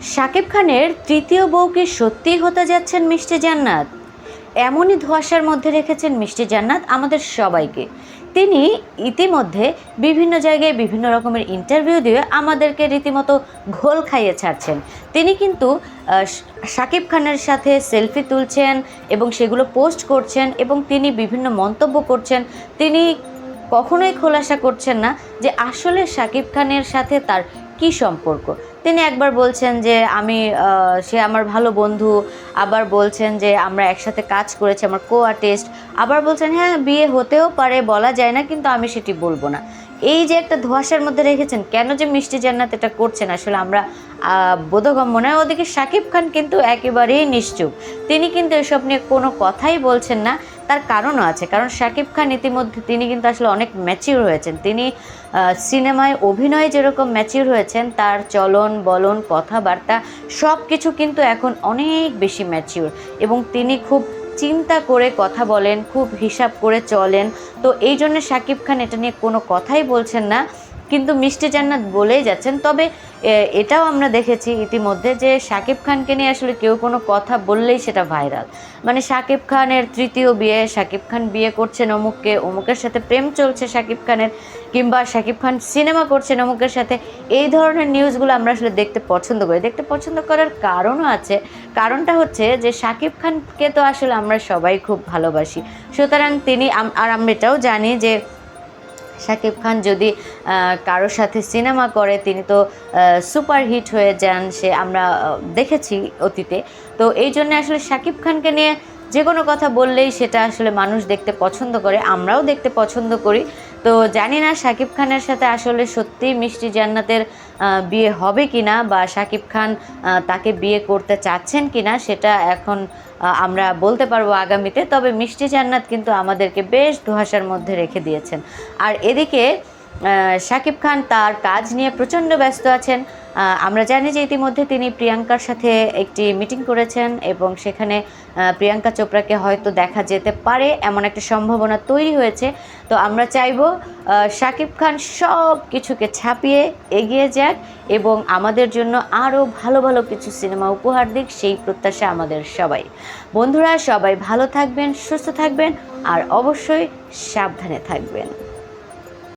শাকিব খানের তৃতীয় বউকে সত্যিই হতে যাচ্ছেন মিষ্টি জান্নাত। এমনই ধোঁয়াশার মধ্যে রেখেছেন মিষ্টি জান্নাত আমাদের সবাইকে। তিনি ইতিমধ্যে বিভিন্ন জায়গায় বিভিন্ন রকমের ইন্টারভিউ দিয়ে আমাদেরকে রীতিমতো ঘোল খাইয়ে ছাড়ছেন। তিনি কিন্তু শাকিব খানের সাথে সেলফি তুলছেন এবং সেগুলো পোস্ট করছেন এবং তিনি বিভিন্ন মন্তব্য করছেন। তিনি কখনোই খোলাসা করছেন না যে আসলে শাকিব খানের সাথে তার কি সম্পর্ক। তিনি একবার বলছেন যে আমি সে আমার ভালো বন্ধু, আবার বলছেন যে আমরা একসাথে কাজ করেছি, আমার কো আর্টিস্ট আবার বলছেন হ্যাঁ বিয়ে হতেও পারে, বলা যায় না, কিন্তু আমি সেটি বলব না। এই যে একটা ধোঁয়াশার মধ্যে রেখেছেন, কেন যে মিষ্টি জান্নাত এটা করছেন? আসলে আমরা বোধগম্য নয়, ওদিকে শাকিব খান কিন্তু একেবারেই নিশ্চুপ। তিনি কিন্তু এসব নিয়ে কোনো কথাই বলছেন না। তার কারণও আছে। কারণ শাকিব খান ইতিমধ্যে তিনি কিন্তু আসলে অনেক ম্যাচিউর হয়েছেন। তিনি সিনেমায় অভিনয়ে যেরকম ম্যাচিউর হয়েছেন, তার চলন, বলন, কথাবার্তা সব কিছু কিন্তু এখন অনেক বেশি ম্যাচিউর এবং তিনি খুব চিন্তা করে কথা বলেন, খুব হিসাব করে চলেন। তো এই জন্য শাকিব খান এটা নিয়ে কোনো কথাই বলছেন না। কিন্তু মিষ্টি জান্নাত বলেই যাচ্ছেন। তবে এটাও আমরা দেখেছি ইতিমধ্যে যে শাকিব খানকে নিয়ে আসলে কেউ কোনো কথা বললেই সেটা ভাইরাল। মানে শাকিব খানের তৃতীয় বিয়ে, শাকিব খান বিয়ে করছেন অমুককে, অমুকের সাথে প্রেম চলছে শাকিব খানের, কিংবা শাকিব খান সিনেমা করছেন অমুকের সাথে, এই ধরনের নিউজগুলো আমরা আসলে দেখতে পছন্দ করি। দেখতে পছন্দ করার কারণও আছে। কারণটা হচ্ছে যে শাকিব খানকে তো আসলে আমরা সবাই খুব ভালোবাসি। সুতরাং তিনি আর আমরা এটাও জানি যে শাকিব খান যদি কারোর সাথে সিনেমা করে, তিনি তো সুপারহিট হয়ে যান, সে আমরা দেখেছি অতীতে। তো এই জন্য আসলে শাকিব খানকে নিয়ে যে কোনো কথা বললেই সেটা আসলে মানুষ দেখতে পছন্দ করে, আমরাও দেখতে পছন্দ করি। তো জানি না শাকিব খানের সাথে আসলে সত্যি মিষ্টি জান্নাতের বিয়ে হবে কি না বা শাকিব খান তাকে বিয়ে করতে চাচ্ছেন কি না সেটা এখন আমরা বলতে পারব আগামীতে। তবে মিষ্টি জান্নাত কিন্তু আমাদেরকে বেশ ধোঁয়াশার মধ্যে রেখে দিয়েছেন। আর এদিকে শাকিব খান তার কাজ নিয়ে প্রচণ্ড ব্যস্ত আছেন। আমরা জানি যে ইতিমধ্যে তিনি প্রিয়াঙ্কার সাথে একটি মিটিং করেছেন এবং সেখানে প্রিয়াঙ্কা চোপড়াকে হয়তো দেখা যেতে পারে এমন একটা সম্ভাবনা তৈরি হয়েছে। তো আমরা চাইব শাকিব খান সব কিছুকে ছাপিয়ে এগিয়ে যাক এবং আমাদের জন্য আরও ভালো ভালো কিছু সিনেমা উপহার দিক, সেই প্রত্যাশা আমাদের সবাই। বন্ধুরা, সবাই ভালো থাকবেন, সুস্থ থাকবেন, আর অবশ্যই সাবধানে থাকবেন।